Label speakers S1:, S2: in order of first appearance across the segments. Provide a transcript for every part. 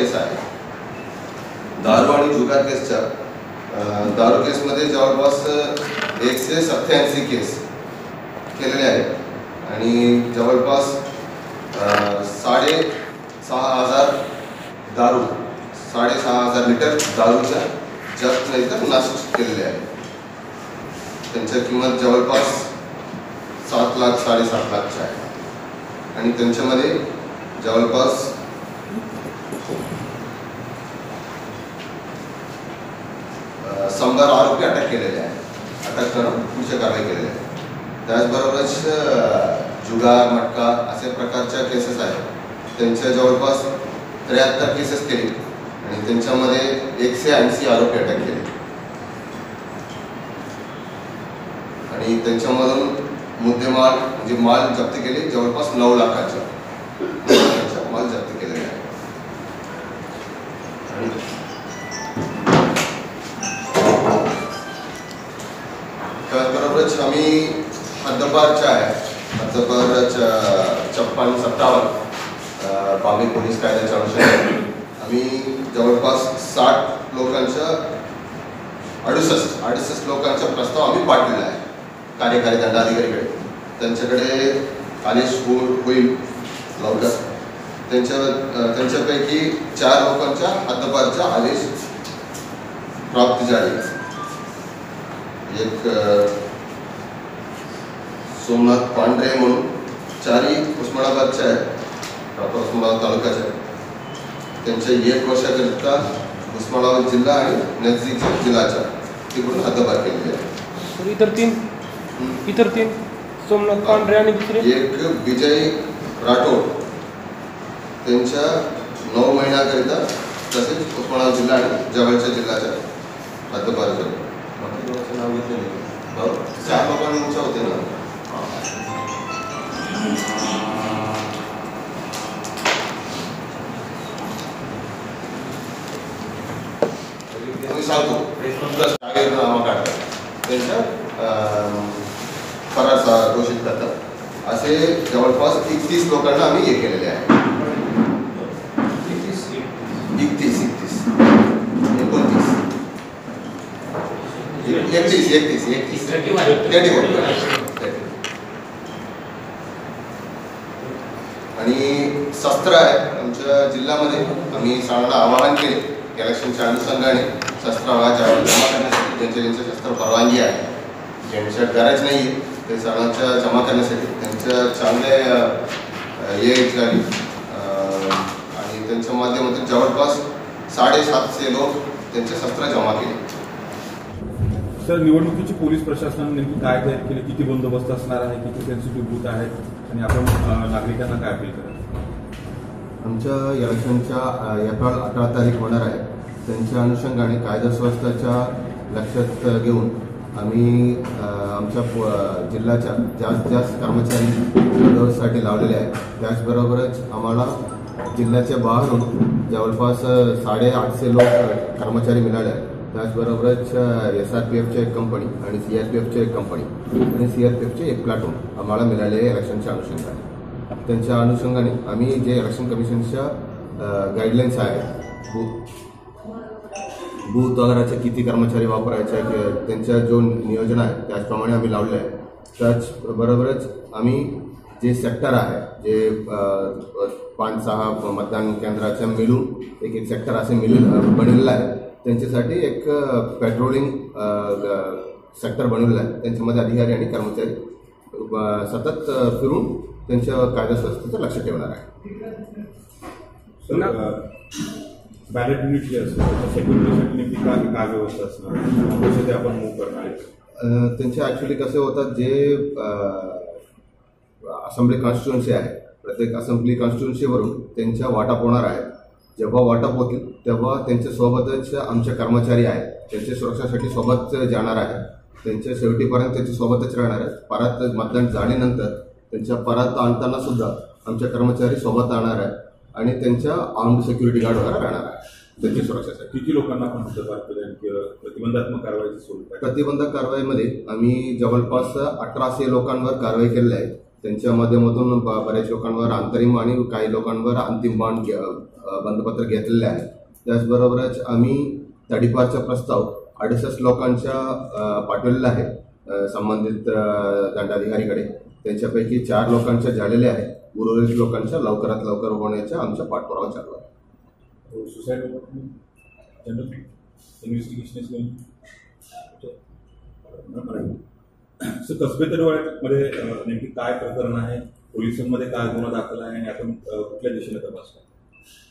S1: केस आहे. दारू आणि जुगार केसच्या दारू केसमध्ये जवळपास एकशे सत्याऐंशी केस केलेले आहेत. आणि जवळपास साडे सहा हजार दारू साडेसहा हजार लिटर दारूच्या जास्त नाही तर नाशिक केलेले आहे त्यांच्या किंमत जवळपास सात लाख साडेसात लाखच्या आहे. आणि त्यांच्यामध्ये जवळपास अ, आरोपी अटक केलेले आहे अटक करून पुढच्या कारवाई केलेली आहे. त्याचबरोबरच जुगार मटका असे प्रकारच्या केसेस आहेत. त्यांच्या जवळपास त्र्याहत्तर केसेस केली आणि त्यांच्यामध्ये एकशे ऐंशी आरोपी अटक केले. आणि त्यांच्यामधून मुद्देमाल म्हणजे माल जप्त केले जवळपास नऊ लाखाचा. हद्दपारच्या आहे. हद्दपारच्या छप्पन सत्तावन्न. पामी पोलीस कायद्याच्या अनुषंगाने. आम्ही जवळपास साठ लोकांच्या अडुसष्ट अडुसष्ट लोकांचा प्रस्ताव आम्ही पाठलेला आहे. कार्यकारी दंडाधिकारीकडे. त्यांच्याकडे आदेश हो, होईल लवकर. त्यांच्या त्यांच्यापैकी चार लोकांच्या हद्दपारचा आदेश प्राप्त झाले. एक सोमनाथ पांढरे म्हणून. चारही उस्मानाबादच्या आहे प्रॉपर उस्मानाबाद तालुक्याच्या आहे. त्यांच्या एक वर्षाकरिता उस्मानाबाद जिल्हा आणि नजदीकच्या जिल्ह्याच्या तिकडून हद्दपार केलेली आहे.
S2: तर इतर तीन? इतर तीन? सोमनाथ पांढरे आणि दुसरे?
S1: एक विजय राठोड. त्यांच्या नऊ महिन्याकरिता तसेच उस्मानाबाद जिल्हा आणि जवळच्या जिल्ह्याच्या हद्दपार झाले. नाव घेतलं नाही हो? चार लोकांच्या होते ना. त्यांच्या फरार घोषित करतात असे जवळपास एकतीस लोकांना आम्ही हे केलेले आहे एकतीस एकतीस एकतीस एकोणतीस एकतीस एकतीस एकतीस थर्टी वन आणि शस्त्र आहे. आमच्या जिल्ह्यामध्ये आम्ही सगळ्यांना आवाहन केले. इलेक्शनच्या अनुषंगाने शस्त्र आवाज जमा करण्यासाठी त्यांच्या ज्यांच्या शस्त्र परवानगी आहे. ज्यांच्या गरज नाही आहे ते सगळ्यांच्या जमा करण्यासाठी त्यांच्या चांगले ये हे झाली आणि त्यांच्या माध्यमातून जवळपास साडेसातशे लोक त्यांचे शस्त्र जमा केले.
S3: सर निवडणुकीची पोलीस प्रशासनाने नेमकी काय तयारी केली? किती बंदोबस्त असणार आहे? किती सेन्सिटिव्ह बूथ आहेत? आणि आपण नागरिकांना काय अपील करा
S1: आमच्या इलेक्शनच्या एप्रिल अठरा तारीख होणार आहे. त्यांच्या अनुषंगाने कायदा सुव्यवस्थेच्या लक्षात घेऊन आम्ही आमच्या जिल्ह्याच्या जास्त जास्त कर्मचारी बंदोबस्तासाठी लावलेले आहेत त्याचबरोबरच आम्हाला जिल्ह्याच्या बाहेरून जवळपास साडेआठशे लोक कर्मचारी मिळाले आहेत. त्याचबरोबरच एस आर पी एफची एक कंपनी आणि सी आर पी एफची एक कंपनी आणि सी आर पी एफचे एक प्लॅटून आम्हाला मिळाले आहे इलेक्शनच्या अनुषंगाने. त्यांच्या अनुषंगाने आम्ही जे इलेक्शन कमिशनच्या गाईडलाईन्स आहेत बूथ वगैरेचे किती कर्मचारी वापरायचे किंवा त्यांच्या जो नियोजन आहे त्याचप्रमाणे आम्ही लावले आहे त्याचबरोबरच आम्ही जे सेक्टर आहे जे पाच सहा मतदान केंद्राच्या मिळून एक एक सेक्टर असे मिळून बनलेलं आहे. त्यांच्यासाठी एक पेट्रोलिंग सेक्टर बनवलेलं आहे. त्यांच्यामध्ये अधिकारी आणि कर्मचारी सतत फिरून त्यांच्या कायदा लक्ष ठेवणार आहे.
S3: बॅलेट युनिट जे असतं त्याच्या सेक्युरिटीसाठी नेमकी काय काय व्यवस्था असणार? कसे ते आपण मूव्ह करणार आहे.
S1: त्यांचे ॲक्च्युली कसे होतात जे असेंब्ली कॉन्स्टिट्युन्सी आहे प्रत्येक असेंब्ली कॉन्स्टिट्युन्सीवरून त्यांच्या वाटप होणार आहे जेव्हा वाटप होतील तेव्हा त्यांच्या सोबतच आमचे कर्मचारी आहेत त्यांच्या सुरक्षेसाठी सोबत जाणार आहे त्यांच्या शेवटीपर्यंत त्यांच्या सोबतच राहणार आहेत. परत मतदान झाल्यानंतर त्यांच्या परत आणताना सुद्धा आमचे कर्मचारी सोबत राहणार आहे आणि त्यांच्या आर्म्ड सिक्युरिटी गार्ड वगैरे राहणार आहे त्यांच्या सुरक्षेसाठी
S3: किती लोकांना प्रतिबंधात्मक कारवाईची स्वरूप
S1: प्रतिबंधक कारवाईमध्ये आम्ही जवळपास अठराशे लोकांवर कारवाई केलेली आहे. त्यांच्या माध्यमातून बऱ्याच लोकांवर अंतरिम आणि काही लोकांवर अंतिम अ, बंधपत्र घेतलेले आहे. त्याचबरोबरच आम्ही तडीपारचा प्रस्ताव अडुसष्ट लोकांच्या पाठवलेला आहे. संबंधित दंडाधिकारीकडे. त्यांच्यापैकी चार लोकांच्या झालेल्या आहे उर्वरित लोकांच्या लवकरात लवकर होण्याचा आमचा पाठपुरावा चालू आहे.
S3: सुसाईड जनरल इन्व्हेस्टिगेशन सर कसबे तडवाड्यामध्ये अं, नेमकी काय प्रकरण आहे? पोलिसांमध्ये काय गुन्हा दाखल आहे? आणि आपण कुठल्या दिशेने तपास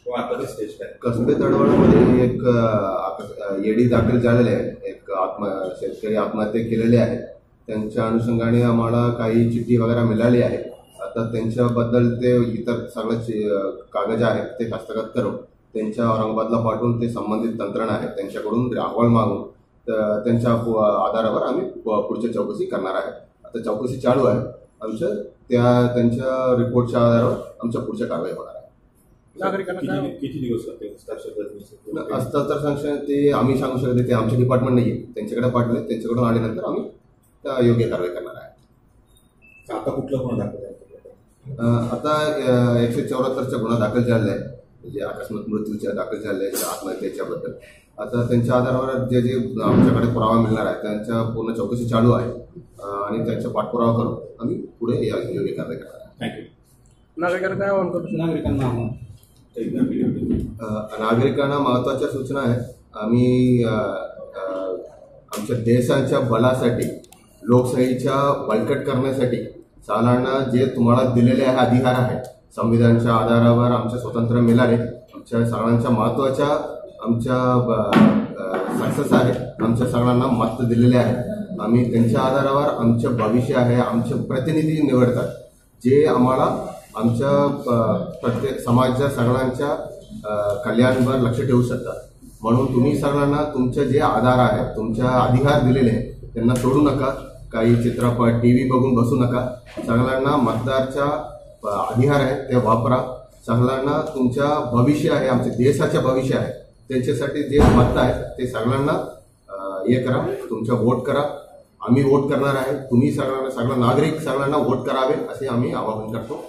S3: किंवा आताची स्टेज काय?
S1: कसबे तडवळमध्ये एक येडी दाखल झालेले आहे एक आत्म शेतकरी आत्महत्या केलेले आहेत त्यांच्या अनुषंगाने आम्हाला काही चिठ्ठी वगैरे मिळाली आहे. आता त्यांच्याबद्दल ते इतर सगळं कागज आहेत ते हस्तगत करून त्यांच्या औरंगाबादला पाठवून ते संबंधित यंत्रणा आहेत त्यांच्याकडून अहवाल मागून त्यांच्या आधारावर आम्ही पुढच्या चौकशी करणार आहे. आता चौकशी चालू आहे. आमच्या त्या त्यांच्या रिपोर्टच्या आधारावर आमच्या पुढच्या कारवाई होणार आहे.
S2: नागरिकांना काय
S3: किती किती दिवस लागतील? हस्ताक्षर
S1: असतं तर सांगशन ते आम्ही सांगू शकते ते आमचे डिपार्टमेंट नाही आहे त्यांच्याकडे पाठवले त्यांच्याकडून आल्यानंतर आम्ही त्या योग्य कारवाई करणार आहे.
S3: आता कुठला गुन्हा दाखल
S1: आता एकशे चौऱ्याहत्तरचा गुन्हा दाखल झालेला आहे म्हणजे अकस्मात मृत्यूच्या दाखल झालेल्या आहे आत्महत्येच्याबद्दल आता त्यांच्या आधारावर जे जे आमच्याकडे पुरावा मिळणार आहे त्यांच्या पूर्ण चौकशी चालू आहे. आणि त्यांचा पाठपुरावा करून आम्ही पुढे या योग्य कारवाई करणार आहे.
S3: थँक्यू
S2: नागरिकांना काय आवाहन करतो?
S4: नागरिकांना आव्हान.
S1: नागरिकांना महत्त्वाच्या सूचना आहेत. आम्ही आमच्या देशाच्या बलासाठी लोकशाहीच्या बळकट करण्यासाठी सालाना जे तुम्हाला दिलेले आहे अधिकार आहेत संविधानच्या आधारावर आमच्या स्वतंत्र मिळाले आमच्या सगळ्यांच्या महत्त्वाच्या आमच्या सक्सेस आहे. आमच्या सगळ्यांना मत दिलेले आहे. आम्ही त्यांच्या आधारावर आमचं भविष्य आहे आमचे प्रतिनिधी निवडतात. जे आम्हाला आमच्या प्रत्येक समाजाच्या सगळ्यांच्या कल्याणवर लक्ष ठेवू शकतात म्हणून तुम्ही सगळ्यांना तुमचे जे आधार आहे तुमच्या अधिकार दिलेले आहेत त्यांना सोडू नका. काही चित्रपट टी व्ही बघून बसू नका. सगळ्यांना मतदारच्या अधिकार आहे ते वापरा. सगळ्यांना तुमच्या भविष्य आहे आमच्या देशाचे भविष्य आहे त्यांच्यासाठी जे मत आहे ते सगळ्यांना हे करा. तुमचा वोट करा. आम्ही वोट करणार आहे तुम्ही सगळ्यांना सगळं नागरिक सगळ्यांना वोट करावे असे आम्ही आवाहन करतो.